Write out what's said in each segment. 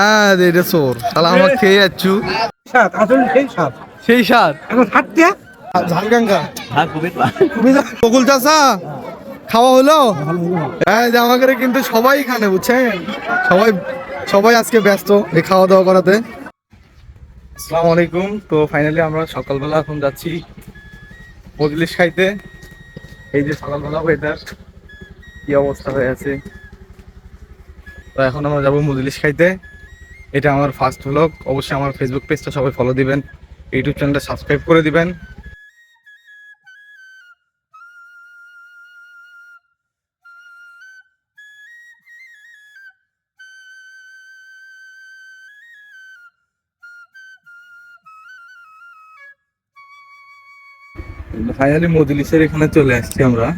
হ্যাঁ এটা চোর। তাহলে আমার খেয়ে যাচ্ছু। সাত আসলে সেই সাত। সেই স্বাদ এখন হাঁটতে ঝালকাঙ্কা বকুল চাষা খাওয়া হলো? হ্যাঁ যে আমাকে কিন্তু সবাই খানে বুঝছেন? সবাই সবাই আজকে ব্যস্ত এই খাওয়া দাওয়া করাতে। আসসালামু আলাইকুম। তো ফাইনালি আমরা সকালবেলা এখন যাচ্ছি মজলিস খাইতে। এই যে সকালবেলা ওয়েদার কি অবস্থা হয়ে আছে? তো এখন আমরা যাব মজলিস খাইতে। এটা আমার ফার্স্ট ব্লগ অবশ্যই আমার ফেসবুক পেজটা সবাই ফলো দিবেন। ইউটিউব চ্যানেলটা সাবস্ক্রাইব করে দিবেন। ফাইনালি মজলিসের এখানে চলে আসছি আমরা।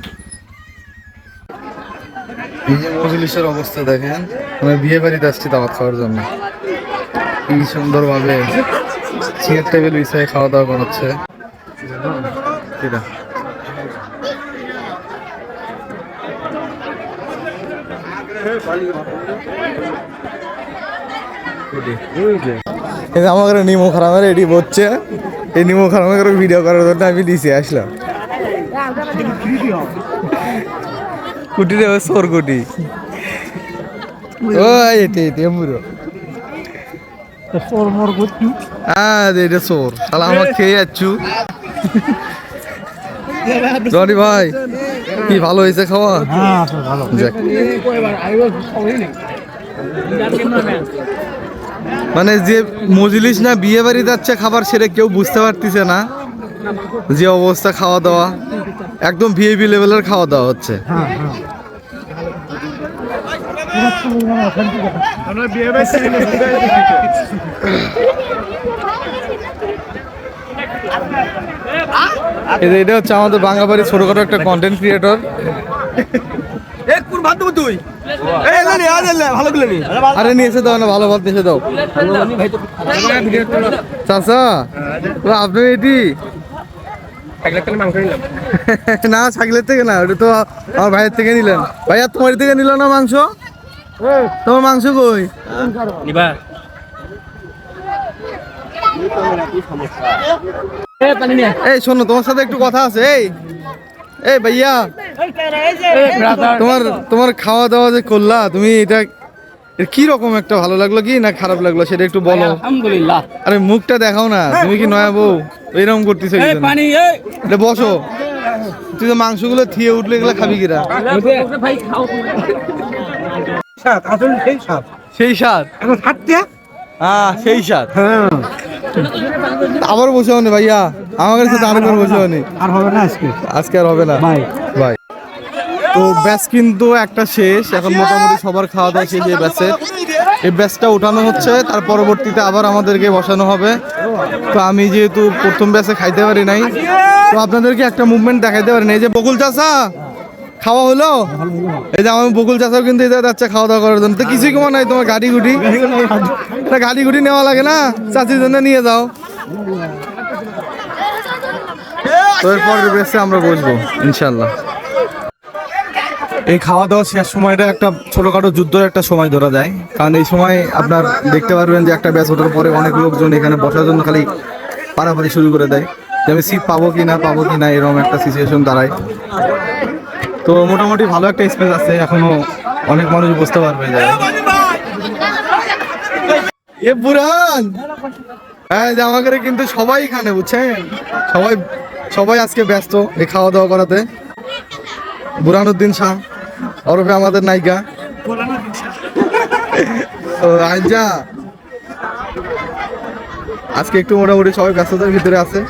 এই যে মজলিসের অবস্থা দেখেন। আমরা বিয়ে বাড়িতে আসছি দাওয়াত খাওয়ার জন্য। কি সুন্দর ভাবে চেয়ার টেবিল বিছায় খাওয়া দাওয়া করাচ্ছে কিরা? এই যে আমাকে নিমো খারাপ রেডি হচ্ছে এই নিমো খারাপ করে ভিডিও করার জন্য আমি দিছি আসলাম কুটি রে সোর কুটি ও এটি এটি মুরো তোর মোর করছি। হ্যাঁ এটা সোর তাহলে আমার খেয়ে যাচ্ছু। জনি ভাই কি ভালো হয়েছে খাওয়া? হ্যাঁ ভালো। যাক। মানে যে মজলিস না বিয়ে বাড়ি যাচ্ছে খাবার সেটা কেউ বুঝতে পারতেছে না যে অবস্থা খাওয়া দাওয়া। একদম ভিএপি লেভেলের খাওয়া দাওয়া হচ্ছে। হ্যাঁ হ্যাঁ এই যে এটা হচ্ছে আমাদের বাঙাবাড়ি ছোটখাটো একটা কন্টেন্ট ক্রিয়েটর আরে নিয়ে এসে দাও না ভালো ভাত নিয়ে এসে দাও। চাচা আপনি এটি? না ছাগলের থেকে না ওটা তো আমার ভাইয়ের থেকে নিলেন। ভাইয়া তোমার থেকে নিল না মাংস? তোমার মাংস কই? এই শোনো তোমার সাথে একটু কথা আছে এই। এই ভাইয়া। তোমার তোমার খাওয়া দাওয়া যে করলা তুমি এটা কি রকম একটা ভালো লাগল কি না খারাপ লাগল সেটা একটু বলো। আলহামদুলিল্লাহ। আরে মুখটা দেখাও না তুমি কি নয়া বউ? এরকম করতেছো পানি এটা বসো। তুই তো মাংসগুলো থিয়ে উঠলে এগুলো খাবি কিরা? ভাই খাও। সাত আসলে সেই সাত। সেই স্বাদ এখন হাঁটতে হ্যাঁ সেই স্বাদ হ্যাঁ। আবার বসে হনে ভাইয়া। আমার কাছে আরেকবার বসে হনে আর হবে না আজকে? আজকে আর হবে না। বাই। বাই। তো ব্যাচ কিন্তু একটা শেষ। এখন মোটামুটি সবার খাওয়া দাওয়া শেষ এই ব্যাচে এই ব্যাচটা উঠানো হচ্ছে। তার পরবর্তীতে আবার আমাদেরকে বসানো হবে। তো আমি যেহেতু প্রথম ব্যাচে খাইতে পারি নাই তো আপনাদেরকে একটা মুভমেন্ট দেখাইতে পারি না এই যে বকুল চাষা খাওয়া হলো? এই যে আমার বকুল চাষাও কিন্তু এদের যাচ্ছে খাওয়া দাওয়া করার জন্য। তো কিছুই কমা নাই তোমার গাড়ি গুটি। একটা গাড়ি গুটি নেওয়া লাগে না? চাচির জন্য নিয়ে যাও। তো এরপরের বেসে আমরা বসবো ইনশাল্লাহ এই খাওয়া দাওয়া শেষ সময়টা একটা ছোটখাটো যুদ্ধের একটা সময় ধরা যায়। কারণ এই সময় আপনার দেখতে পারবেন যে একটা ব্যাচ ওঠার পরে অনেক লোকজন এখানে বসার জন্য খালি পারাপারি শুরু করে দেয়। যে আমি সিট পাবো কি না, পাবো কি না, এরকম একটা সিচুয়েশন দাঁড়ায়। তো মোটামুটি ভালো একটা স্পেস আছে, এখনও অনেক মানুষ বুঝতে পারবে যে এ বুরান হ্যাঁ যে আমাকে কিন্তু সবাই এখানে, বুঝছেন? সবাই সবাই আজকে ব্যস্ত এই খাওয়া দাওয়া করাতে। বুরহানুদ্দিন শাহ, ওরফে আমাদের নায়িকা। ও আইজা আজকে একটু মোটামুটি সবাই ব্যস্ততার ভিতরে আছে।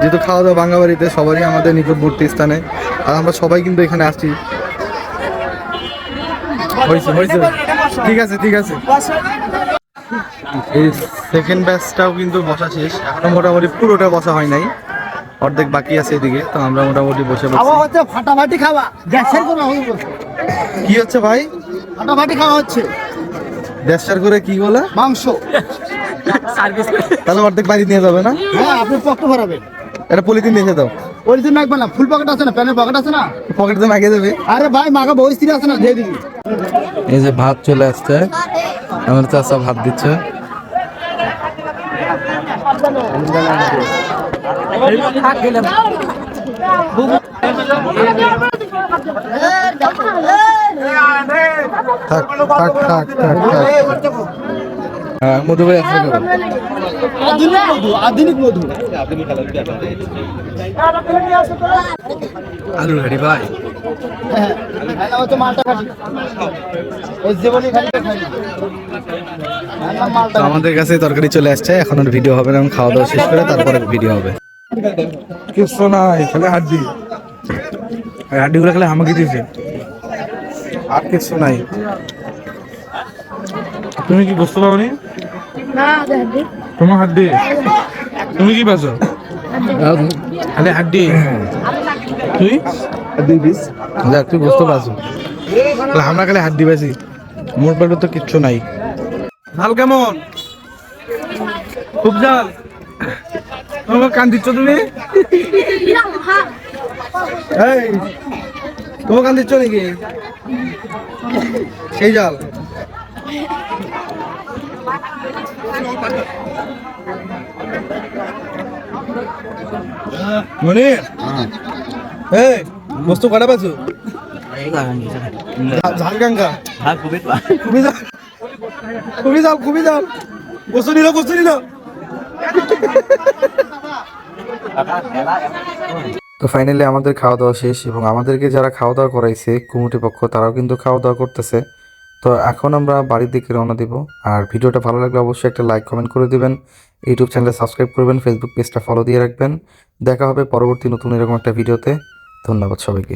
যেহেতু খাওয়া দাওয়া বাঙা বাড়িতে সবারই আমাদের নিকটবর্তী স্থানে আর আমরা সবাই কিন্তু এখানে আসছি। হয়েছে হয়েছে। ঠিক আছে ঠিক আছে। এই সেকেন্ড ব্যাচটাও কিন্তু বসা শেষ। এখনও মোটামুটি পুরোটা বসা হয় নাই। অর্ধেক বাকি আছে এদিকে তো আমরা মোটামুটি বসে ফাটাফাটি খাওয়া। গ্যাসের কোনো কি হচ্ছে ভাই? ফাটাফাটি খাওয়া হচ্ছে। দেড়শার করে কি বলে? মাংস। তাহলে অর্ধেক বাড়ি নিয়ে যাবে না? হ্যাঁ আপনি পক্ত ভরাবেন। এটা পলিথিন নিয়ে দাও। ওই দিন রাখবেন না ফুল পকেট আছে না প্যানের পকেট আছে না? পকেটে মাগে দেবে। আরে ভাই মাকে বই স্ত্রী আছে না দিয়ে দিবি। এই যে ভাত চলে আসছে আমার চাষা ভাত দিচ্ছে। থাক থাক থাক থাক থাক। হ্যাঁ মধু ভাই আসলে? আধুনিক মধু আধুনিক মধু। আলু ভাই? আমাদের কাছে তরকারি চলে আসছে এখন আর ভিডিও হবে না এখন খাওয়া দাওয়া শেষ করে তারপরে ভিডিও হবে। কিছু নাই খালি হাড্ডি। হাড্ডিগুলো খালি আমাকে দিয়েছে। আর কিছু নাই। তুমি কি বুঝতে পারো না দাদি তোমার হাড্ডি? তুমি কি পাচ্ছ খালি হাড্ডি? তুই? যাক তুই বুঝতে পারছ আমরা খালি হাড্ডি পাইছি মোর পেটে তো কিচ্ছু নাই। ঝাল কেমন? খুব ঝাল তোমার কান দিচ্ছ তুমি? তোমার কান দিচ্ছ নাকি? সেই জাল। মনি। এই বস্তু কটা পাচ্ছো ঝা- ঝাল কাঙ্কা খুবই খুবই খুবই নিল বস্তু নিল। তো ফাইনালি আমাদের খাওয়া দাওয়া শেষ এবং আমাদেরকে যারা খাওয়া দাওয়া করাইছে কুমুটি পক্ষ তারাও কিন্তু খাওয়া দাওয়া করতেছে। তো এখন আমরা বাড়ির দিকে রওনা দেব। আর ভিডিওটা ভালো লাগলে অবশ্যই একটা লাইক কমেন্ট করে দিবেন। ইউটিউব চ্যানেলে সাবস্ক্রাইব করবেন ফেসবুক পেজটা ফলো দিয়ে রাখবেন। দেখা হবে পরবর্তী নতুন এরকম একটা ভিডিওতে ধন্যবাদ সবাইকে।